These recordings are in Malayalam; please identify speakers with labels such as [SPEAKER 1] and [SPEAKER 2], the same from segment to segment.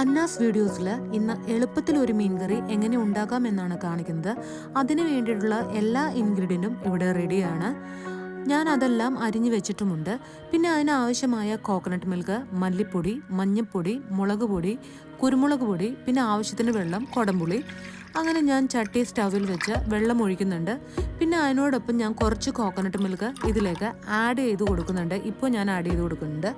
[SPEAKER 1] അന്നാസ് വീഡിയോസിൽ ഇന്ന് എളുപ്പത്തിൽ ഒരു മീൻകറി എങ്ങനെ ഉണ്ടാക്കാം എന്നാണ് കാണിക്കുന്നത്. അതിന് വേണ്ടിയിട്ടുള്ള എല്ലാ ഇൻഗ്രീഡിയന്റും ഇവിടെ റെഡിയാണ്. ഞാൻ അതെല്ലാം അരിഞ്ഞു വെച്ചിട്ടുമുണ്ട്. പിന്നെ അതിനാവശ്യമായ കോക്കനട്ട് മിൽക്ക് മല്ലിപ്പൊടി മഞ്ഞൾപ്പൊടി മുളക് പൊടി കുരുമുളക് പൊടി പിന്നെ ആവശ്യത്തിന് വെള്ളം കൊടംപുളി. അങ്ങനെ ഞാൻ ചട്ടി സ്റ്റവിൽ വെച്ച് വെള്ളം ഒഴിക്കുന്നുണ്ട്. പിന്നെ അതിനോടൊപ്പം ഞാൻ കുറച്ച് കോക്കനട്ട് മിൽക്ക് ഇതിലേക്ക് ആഡ് ചെയ്ത് കൊടുക്കുന്നുണ്ട്. ഇപ്പോൾ ഞാൻ ആഡ് ചെയ്ത് കൊടുക്കുന്നുണ്ട്.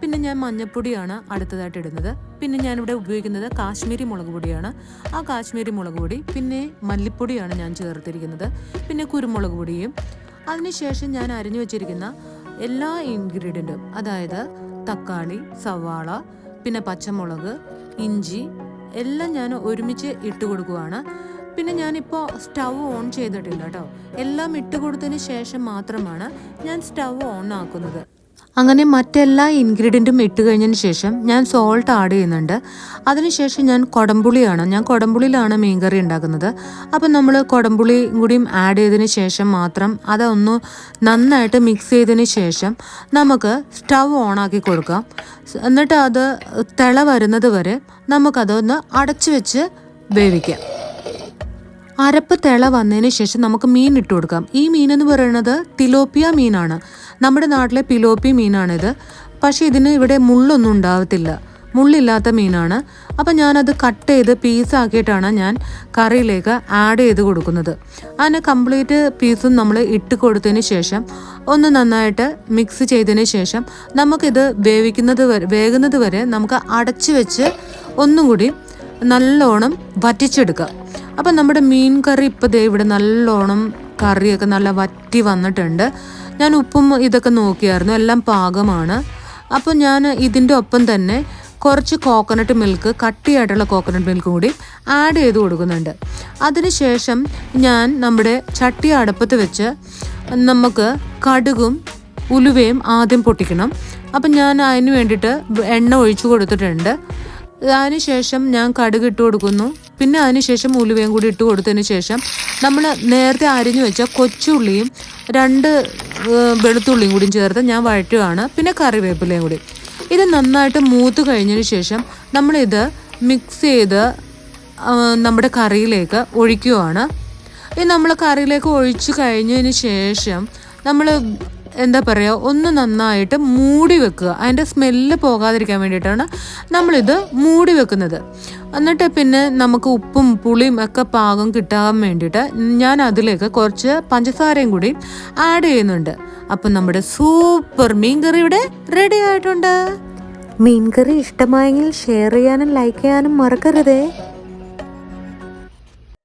[SPEAKER 1] പിന്നെ ഞാൻ മഞ്ഞൾപ്പൊടിയാണ് അടുത്തതായിട്ട് ഇടുന്നത്. പിന്നെ ഞാനിവിടെ ഉപയോഗിക്കുന്നത് കാശ്മീരി മുളക് പൊടിയാണ്. ആ കാശ്മീരി മുളക് പൊടി പിന്നെ മല്ലിപ്പൊടിയാണ് ഞാൻ ചേർത്തിരിക്കുന്നത്. പിന്നെ കുരുമുളക് പൊടിയും. അതിനുശേഷം ഞാൻ അരിഞ്ഞു വെച്ചിരിക്കുന്ന എല്ലാ ഇൻഗ്രീഡിയന്റും അതായത് തക്കാളി സവാള പിന്നെ പച്ചമുളക് ഇഞ്ചി എല്ലാം ഞാൻ ഒരുമിച്ച് ഇട്ട് കൊടുക്കുവാണ്. പിന്നെ ഞാനിപ്പോൾ സ്റ്റവ് ഓൺ ചെയ്തിട്ടില്ല കേട്ടോ. എല്ലാം ഇട്ട് കൊടുത്തതിന് ശേഷം മാത്രമാണ് ഞാൻ സ്റ്റവ് ഓൺ ആക്കുന്നത്. അങ്ങനെ മറ്റെല്ലാ ഇൻഗ്രീഡിയന്റും ഇട്ട് കഴിഞ്ഞതിന് ശേഷം ഞാൻ സോൾട്ട് ആഡ് ചെയ്യുന്നുണ്ട്. അതിനുശേഷം ഞാൻ കൊടംപുളിയാണ്. ഞാൻ കൊടംപുളിയിലാണ് മീൻകറി ഉണ്ടാക്കുന്നത്. അപ്പം നമ്മൾ കൊടംപുളി കൂടിയും ആഡ് ചെയ്തതിന് ശേഷം മാത്രം അതൊന്ന് നന്നായിട്ട് മിക്സ് ചെയ്തതിന് ശേഷം നമുക്ക് സ്റ്റൗ ഓണാക്കി കൊടുക്കാം. എന്നിട്ട് അത് തിള വരുന്നത് വരെ നമുക്കതൊന്ന് അടച്ചു വെച്ച് വേവിക്കാം. അരപ്പ് തിള വന്നതിന് ശേഷം നമുക്ക് മീൻ ഇട്ട് കൊടുക്കാം. ഈ മീൻ എന്ന് പറയുന്നത് തിലോപ്പിയ മീനാണ്. നമ്മുടെ നാട്ടിലെ പിലോപ്പി മീനാണിത്. പക്ഷേ ഇതിന് ഇവിടെ മുള്ളൊന്നും ഉണ്ടാവത്തില്ല. മുള്ളില്ലാത്ത മീനാണ്. അപ്പം ഞാനത് കട്ട് ചെയ്ത് പീസാക്കിയിട്ടാണ് ഞാൻ കറിയിലേക്ക് ആഡ് ചെയ്ത് കൊടുക്കുന്നത്. അതിന് കംപ്ലീറ്റ് പീസും നമ്മൾ ഇട്ട് കൊടുത്തതിന് ശേഷം ഒന്ന് നന്നായിട്ട് മിക്സ് ചെയ്തതിന് ശേഷം നമുക്കിത് വേവിക്കുന്നത് വരെ വേകുന്നത് വരെ നമുക്ക് അടച്ചു വെച്ച് ഒന്നും കൂടി നല്ലോണം വറ്റിച്ചെടുക്കാം. അപ്പം നമ്മുടെ മീൻ കറി ഇപ്പോൾ ദേ ഇവിടെ നല്ലോണം കറിയൊക്കെ നല്ല വറ്റി വന്നിട്ടുണ്ട്. ഞാൻ ഉപ്പും ഇതൊക്കെ നോക്കിയായിരുന്നു. എല്ലാം പാകമാണ്. അപ്പോൾ ഞാൻ ഇതിന്റെ ഒപ്പം തന്നെ കുറച്ച് കോക്കനട്ട് മിൽക്ക് കട്ടിയായിട്ടുള്ള കോക്കനട്ട് മിൽക്ക് കൂടി ആഡ് ചെയ്ത് കൊടുക്കുന്നുണ്ട്. അതിനുശേഷം ഞാൻ നമ്മുടെ ചട്ടി അടുപ്പത്ത് വെച്ച് നമുക്ക് കടുകും ഉലുവയും ആദ്യം പൊട്ടിക്കണം. അപ്പം ഞാൻ അതിന് വേണ്ടിയിട്ട് എണ്ണ ഒഴിച്ചു കൊടുത്തിട്ടുണ്ട്. അതിനുശേഷം ഞാൻ കടുക് ഇട്ട് കൊടുക്കുന്നു. പിന്നെ അതിനുശേഷം ഉലുവയും കൂടി ഇട്ട് കൊടുത്തതിന് ശേഷം നമ്മൾ നേരത്തെ അരിഞ്ഞു വെച്ച കൊച്ചുള്ളിയും രണ്ട് വെളുത്തുള്ളിയും കൂടിയും ചേർത്ത് ഞാൻ വഴറ്റുകയാണ്. പിന്നെ കറിവേപ്പിലയും കൂടി. ഇത് നന്നായിട്ട് മൂത്ത് കഴിഞ്ഞതിന് ശേഷം നമ്മളിത് മിക്സ് ചെയ്ത് നമ്മുടെ കറിയിലേക്ക് ഒഴിക്കുകയാണ്. ഇത് നമ്മൾ കറിയിലേക്ക് ഒഴിച്ചു കഴിഞ്ഞതിന് ശേഷം നമ്മൾ എന്താ പറയുക ഒന്ന് നന്നായിട്ട് മൂടി വെക്കുക. അതിന്റെ സ്മെല്ല് പോകാതിരിക്കാൻ വേണ്ടിയിട്ടാണ് നമ്മളിത് മൂടി വെക്കുന്നത്. എന്നിട്ട് പിന്നെ നമുക്ക് ഉപ്പും പുളിയും ഒക്കെ പാകം കിട്ടാൻ വേണ്ടിയിട്ട് ഞാൻ അതിലേക്ക് കുറച്ച് പഞ്ചസാരയും കൂടി ആഡ് ചെയ്യുന്നുണ്ട്. അപ്പം നമ്മുടെ സൂപ്പർ മീൻ കറി ഇവിടെ റെഡി ആയിട്ടുണ്ട്.
[SPEAKER 2] മീൻകറി ഇഷ്ടമായെങ്കിൽ ഷെയർ ചെയ്യാനും ലൈക്ക് ചെയ്യാനും മറക്കരുതേ.